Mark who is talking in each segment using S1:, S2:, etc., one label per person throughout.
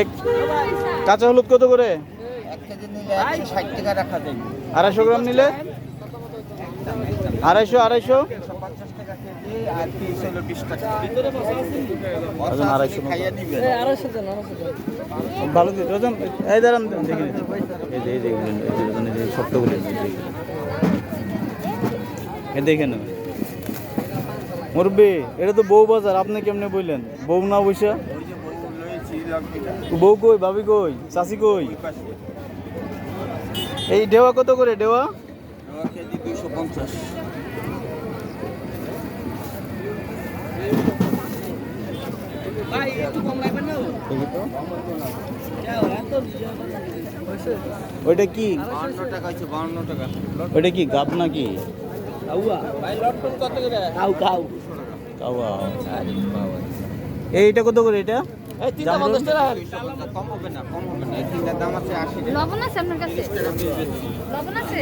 S1: এক কাঁচা হলুদ কত করে? আড়াইশো গ্রাম নিলে? আড়াইশো আড়াইশো?
S2: নিবেন।
S1: ভালো ওজন এই দাঁড়ান দেখে এই যে এই শক্তগুলো এই দেখে নেন। মুরব্বী এটা তো বউ বাজার আপনি কেমনে বললেন? বউ না বৈশা বউ কই ভাবি কই চাষি কই? এই ডেওয়া কত করে ডেওয়া?
S2: কেজি পঞ্চাশ।
S1: ওইটা কি?
S2: বাউন্ন টাকা হচ্ছে বাউন্ন টাকা।
S1: ওইটা কি গাব নাকি?
S2: ভাই লটকন কত করে
S1: কাওয়া এইটা কত করে এটা?
S2: এই তিনটা
S1: জামরুল?
S2: পঞ্চাশ টাকা কম হবে না কম হবে না এই তিনটার দাম আছে আশি টাকা
S3: লবণ আছে আপনার কাছে। লবণ আছে?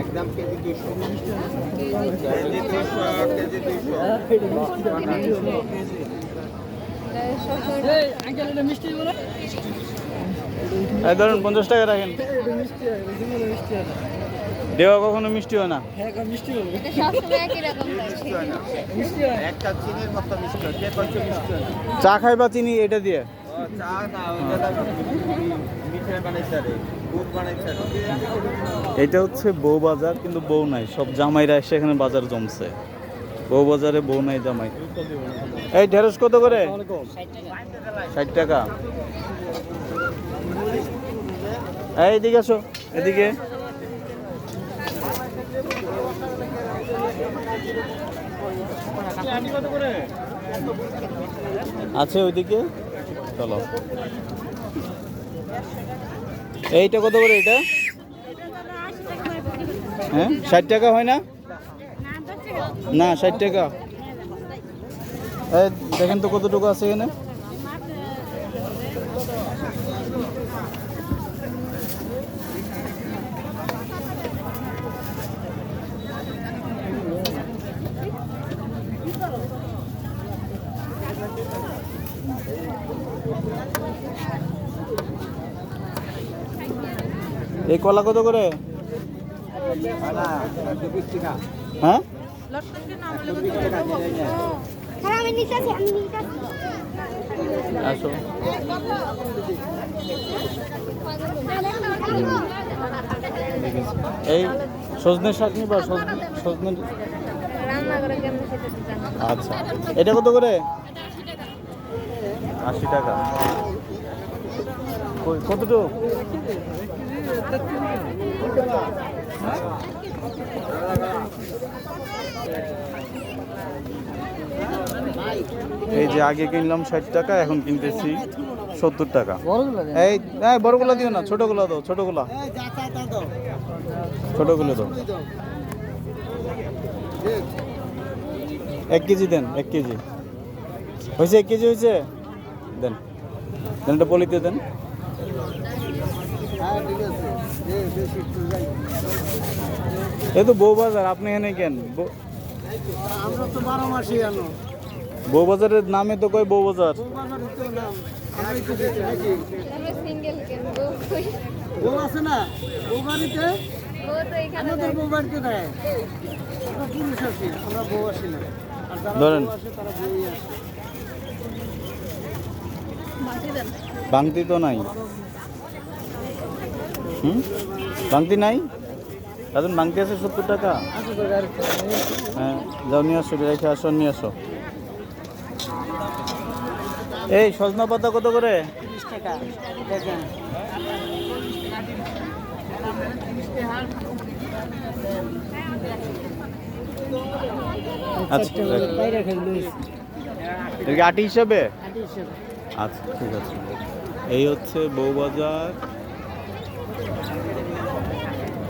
S2: একদম কেজি দুশো কেজি দুশো কেজি দুশো
S1: এই ধরুন পঞ্চাশ টাকা রাখেন। মিষ্টি
S2: একটা চিনির কখনো মিষ্টি হয়। কে মিষ্টি না?
S1: চা খাই বা চিনি এটা দিয়ে। এটা হচ্ছে বউ বাজার কিন্তু বউ নাই সব জামাইরা এসে এখানে বাজার জমছে। বউ বাজারে বউ নাই জামাই। এই ঢেঁড়স কত করে? ষাট টাকা। এই এদিকে আসো এদিকে। আছে ওইদিকে? চলো। এইটা কত করে এটা? হ্যাঁ? ষাট টাকা হয় না? না, ষাট টাকা। দেখেন তো কতটুকু আছে এখানে? এই কলা কত করে? হ্যাঁ? আসো। এই সজনে শাক নিবা? সজনে আচ্ছা। এটা কত করে? আশি টাকা। কতটুকু? এই যে আগে কিনলাম ষাট টাকা এখন কিনতেছি সত্তর টাকা। এই এই বড়গুলা দিও না ছোটগুলা দাও ছোটগুলা। ছোটগুলো দাও। এক কেজি দেন এক কেজি। হয়েছে এক কেজি হয়েছে? দেন। দেন একটা পলিতে দেন। এই তো বউ বাজার আপনি এখানে কেন?
S4: আমরা তো বারো মাসই আনো।
S1: বউ বাজারের নামে তো কয় বউ বাজার?
S4: বৌবাজারের তো নাম। আমরাই তো দিচ্ছি নাকি
S3: আমি সিঙ্গেল কিনবো
S4: বউ আছে না? বউ বাড়িতে?
S3: ও তো এখানে
S4: আমাদের বউ বাড়িতে দেয় আমরা পুরুষ আছি আমরা বউ আসি না। আর যারা
S1: ধরেন।
S4: বউ আসে তারা বউই আসে
S3: মাটি
S1: তো নাই। হুম? বাংতি নাই? তাদের বাংতি আছে সত্তর টাকা? হ্যাঁ যাও, নিয়ে আসো, রেখে আসো, নিয়ে আসো। এই, সজনা পাতা কত করে? আচ্ছা আটি হিসাবে? আচ্ছা ঠিক আছে। এই হচ্ছে বউবাজার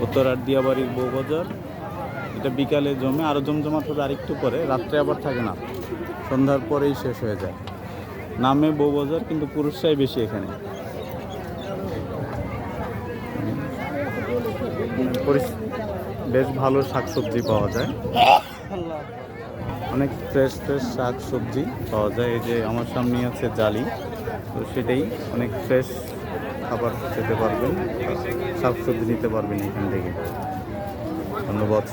S1: উত্তর আটদিয়াবাড়ির বউবাজার এটা বিকালে জমে আরও জমজমাট হবে আরেকটু পরে, রাত্রে আবার থাকে না। সন্ধ্যার পরেই শেষ হয়ে যায়। নামে বউবাজার কিন্তু পুরুষরাই বেশি এখানে। বেশ ভালো শাকসবজি পাওয়া যায়। অনেক ফ্রেশ ফ্রেশ শাক সবজি পাওয়া যায়। এই যে আমার সামনে আছে জালি, তো সেটাই অনেক ফ্রেশ খাবার খেতে পারবেন শাক সবজি নিতে পারবেন এখান থেকে ধন্যবাদ।